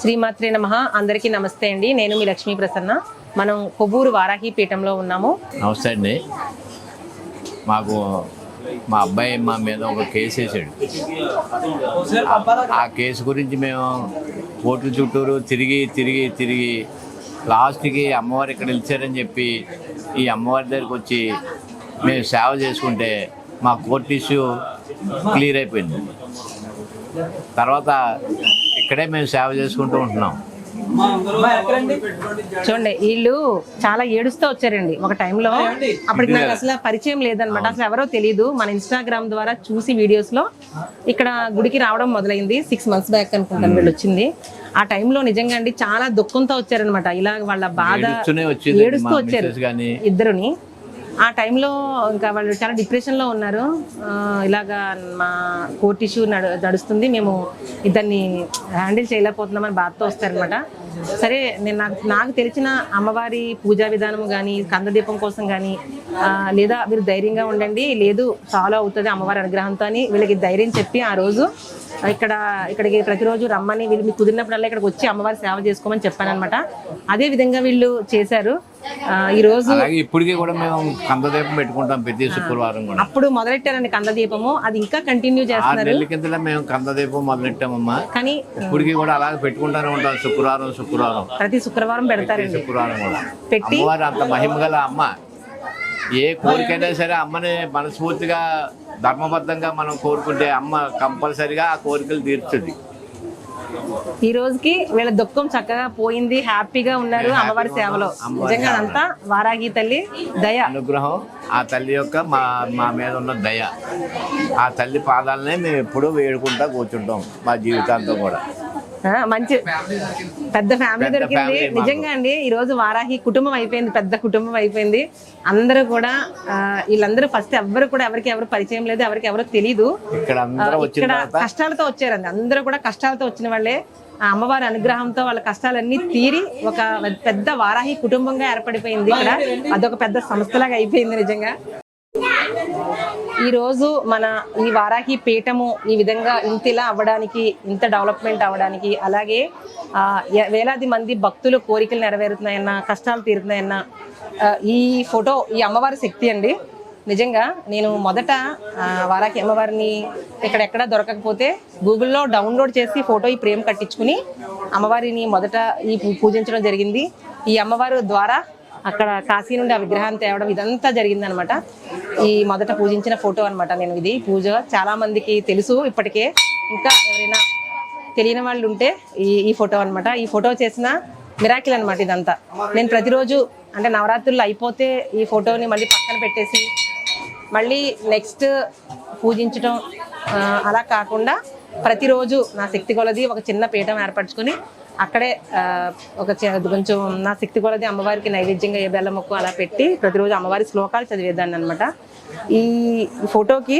శ్రీమాత్రే నమ. అందరికీ నమస్తే అండి. నేను మీ లక్ష్మీ ప్రసన్న. మనం కొవ్వూరు వారాహి పీఠంలో ఉన్నాము. నమస్తే అండి. మాకు మా అబ్బాయి మా మీద ఒక కేసు వేసాడు. ఆ కేసు గురించి మేము కోర్టు చుట్టూరు తిరిగి తిరిగి తిరిగి లాస్ట్కి అమ్మవారు ఇక్కడ నిలిచారని చెప్పి ఈ అమ్మవారి దగ్గరికి వచ్చి మేము సేవ చేసుకుంటే మా కోర్టు ఇష్యూ క్లియర్ అయిపోయింది. తర్వాత ఇక్కడే మేము సేవ చేసుకుంటూ ఉంటున్నాం. చూడండి వీళ్ళు చాలా ఏడుస్తూ వచ్చారండి ఒక టైంలో. అప్పటికి నాకు అసలు పరిచయం లేదనమాట. అసలు ఎవరో తెలియదు మన ఇన్స్టాగ్రామ్ ద్వారా చూసి వీడియోస్లో ఇక్కడ గుడికి రావడం మొదలైంది. సిక్స్ మంత్స్ బ్యాక్ అనుకుంటాను వీళ్ళు వచ్చింది. ఆ టైంలో నిజంగా అండి చాలా దుఃఖంతో వచ్చారనమాట. ఇలా వాళ్ళ బాధ ఏడుస్తూ వచ్చారు ఇద్దరుని. ఆ టైంలో ఇంకా వాళ్ళు చాలా డిప్రెషన్లో ఉన్నారు. ఇలాగా మా కోర్ట్ ఇష్యూ నడు నడుస్తుంది. మేము ఇద్దరిని హ్యాండిల్ చేయలేకపోతున్నామని బాధతో వస్తారనమాట సరే నేను నాకు నాకు తెలిసిన అమ్మవారి పూజా విధానం కానీ కందదీపం కోసం కానీ లేదా మీరు ధైర్యంగా ఉండండి. లేదు ఫాలో అవుతుంది అమ్మవారి అనుగ్రహంతో అని వీళ్ళకి ధైర్యం చెప్పి ఆ రోజు ఇక్కడ ఇక్కడికి ప్రతిరోజు రమ్మని వీళ్ళు మీకు కుదిరినప్పుడల్లా ఇక్కడికి వచ్చి అమ్మవారి సేవ చేసుకోమని చెప్పాను అనమాట అదే విధంగా వీళ్ళు చేశారు. ఆ, ఈ రోజు అలాగే ఇప్పటికీ కూడా మేము కందదీపం పెట్టుకుంటాం ప్రతి శుక్రవారం కూడా. అప్పుడు మొదలెట్టారండి కందదీపము? అది ఇంకా కంటిన్యూ చేస్తున్నారు. నెలల కింద మేము కందదీపం మొదలెట్టామమ్మా. కానీ ఇప్పటికీ కూడా అలాగే పెట్టుకుంటానే ఉంటాం శుక్రవారం శుక్రవారం. ప్రతి శుక్రవారం ప్రతి పెడతారండి. శుక్రవారం కూడా. పెట్టి అంత మహిమ గల అమ్మ. ఏ కోరికైనా సరే అమ్మని మనస్ఫూర్తిగా ధర్మబద్ధంగా మనం కోరుకుంటే అమ్మ కంపల్సరిగా ఆ కోరికలు తీర్చుద్ది ఈ రోజుకి వీళ్ళ దుఃఖం చక్కగా పోయింది హ్యాపీగా ఉన్నారు అమ్మవారి సేవలో. నిజంగా అదంతా వారాగి తల్లి దయ. అనుగ్రహం ఆ తల్లి యొక్క మా మా మీద ఉన్న దయ. ఆ తల్లి పాదాలనే మేము ఎప్పుడూ వేడుకుంటా కూర్చుంటాం మా జీవితాంతం కూడా. మంచి పెద్ద ఫ్యామిలీ దొరికింది. నిజంగా అండి ఈ రోజు వారాహి కుటుంబం అయిపోయింది పెద్ద కుటుంబం అయిపోయింది. అందరూ కూడా వీళ్ళందరూ ఫస్ట్ ఎవరు కూడా ఎవరికి ఎవరు పరిచయం లేదు ఎవరికి ఎవరు తెలియదు ఇక్కడ కష్టాలతో వచ్చారండి. అందరూ కూడా కష్టాలతో వచ్చిన వాళ్ళే. ఆ అమ్మవారి అనుగ్రహంతో వాళ్ళ కష్టాలన్నీ తీరి ఒక పెద్ద వారాహి కుటుంబంగా ఏర్పడిపోయింది ఇక్కడ. అదొక పెద్ద సంస్థలాగా అయిపోయింది నిజంగా. ఈరోజు మన ఈ వారాహి పీఠము ఈ విధంగా ఇంతిలా అవ్వడానికి ఇంత డెవలప్మెంట్ అవ్వడానికి అలాగే వేలాది మంది భక్తులు కోరికలు నెరవేరుతున్నాయన్న కష్టాలు తీరుతున్నాయన్న ఈ ఫోటో ఈ అమ్మవారి శక్తి అండి. నిజంగా నేను మొదట వారాకి అమ్మవారిని ఇక్కడెక్కడ దొరకకపోతే గూగుల్లో డౌన్లోడ్ చేసి ఫోటో ఈ ప్రేమ కట్టించుకుని అమ్మవారిని మొదట ఈ పూజించడం జరిగింది. ఈ అమ్మవారు ద్వారా అక్కడ కాశీ నుండి ఆ విగ్రహాన్ని తేవడం ఇదంతా జరిగిందనమాట. ఈ మొదట పూజించిన ఫోటో అనమాట నేను ఇది. పూజ చాలామందికి తెలుసు ఇప్పటికే ఇంకా ఎవరైనా తెలియని వాళ్ళు ఉంటే ఈ ఈ ఫోటో అన్నమాట. ఈ ఫోటో చేసిన మిరాకిల్ అనమాట ఇదంతా. నేను ప్రతిరోజు అంటే నవరాత్రులు అయిపోతే ఈ ఫోటోని మళ్ళీ పక్కన పెట్టేసి మళ్ళీ నెక్స్ట్ పూజించడం అలా కాకుండా ప్రతిరోజు నా శక్తి కొలది ఒక చిన్న పీఠం ఏర్పరచుకొని అక్కడే ఒక కొంచెం నా శక్తి కొలది అమ్మవారికి నైవేద్యంగా ఏ బెల్ల మొక్కు అలా పెట్టి ప్రతిరోజు అమ్మవారి శ్లోకాలు చదివేదాన్ని అనమాట ఈ ఫోటోకి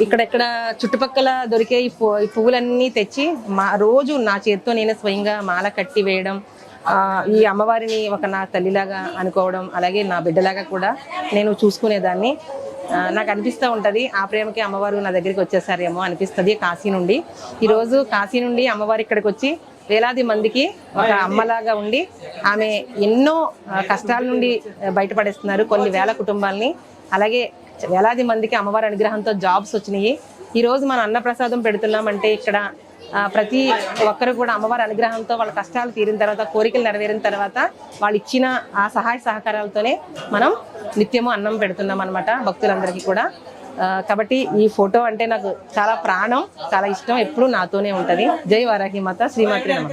ఇక్కడెక్కడ చుట్టుపక్కల దొరికే ఈ ఈ పువ్వులన్నీ తెచ్చి మా రోజు నా చేతితో నేను స్వయంగా మాల కట్టి వేయడం ఈ అమ్మవారిని ఒక నా తల్లిలాగా అనుకోవడం అలాగే నా బిడ్డలాగా కూడా నేను చూసుకునేదాన్ని. నాకు అనిపిస్తూ ఉంటుంది ఆ ప్రేమకి అమ్మవారు నా దగ్గరికి వచ్చేసారేమో అనిపిస్తుంది కాశీ నుండి. ఈరోజు కాశీ నుండి అమ్మవారు ఇక్కడికి వచ్చి వేలాది మందికి ఒక అమ్మలాగా ఉండి ఆమె ఎన్నో కష్టాల నుండి బయటపడేస్తున్నారు కొన్ని వేల కుటుంబాలని. అలాగే వేలాది మందికి అమ్మవారి అనుగ్రహంతో జాబ్స్ వచ్చినాయి. ఈ రోజు మన అన్నప్రసాదం పెడుతున్నామంటే ఇక్కడ ప్రతి ఒక్కరు కూడా అమ్మవారి అనుగ్రహంతో వాళ్ళ కష్టాలు తీరిన తర్వాత కోరికలు నెరవేరిన తర్వాత వాళ్ళు ఇచ్చిన ఆ సహాయ సహకారాలతోనే మనం నిత్యము అన్నం పెడుతున్నాం అనమాట భక్తులందరికీ కూడా. కాబట్టి ఈ ఫోటో అంటే నాకు చాలా ప్రాణం చాలా ఇష్టం ఎప్పుడూ నాతోనే ఉంటది. జై వారాహి మాత శ్రీమాత్రి నమ.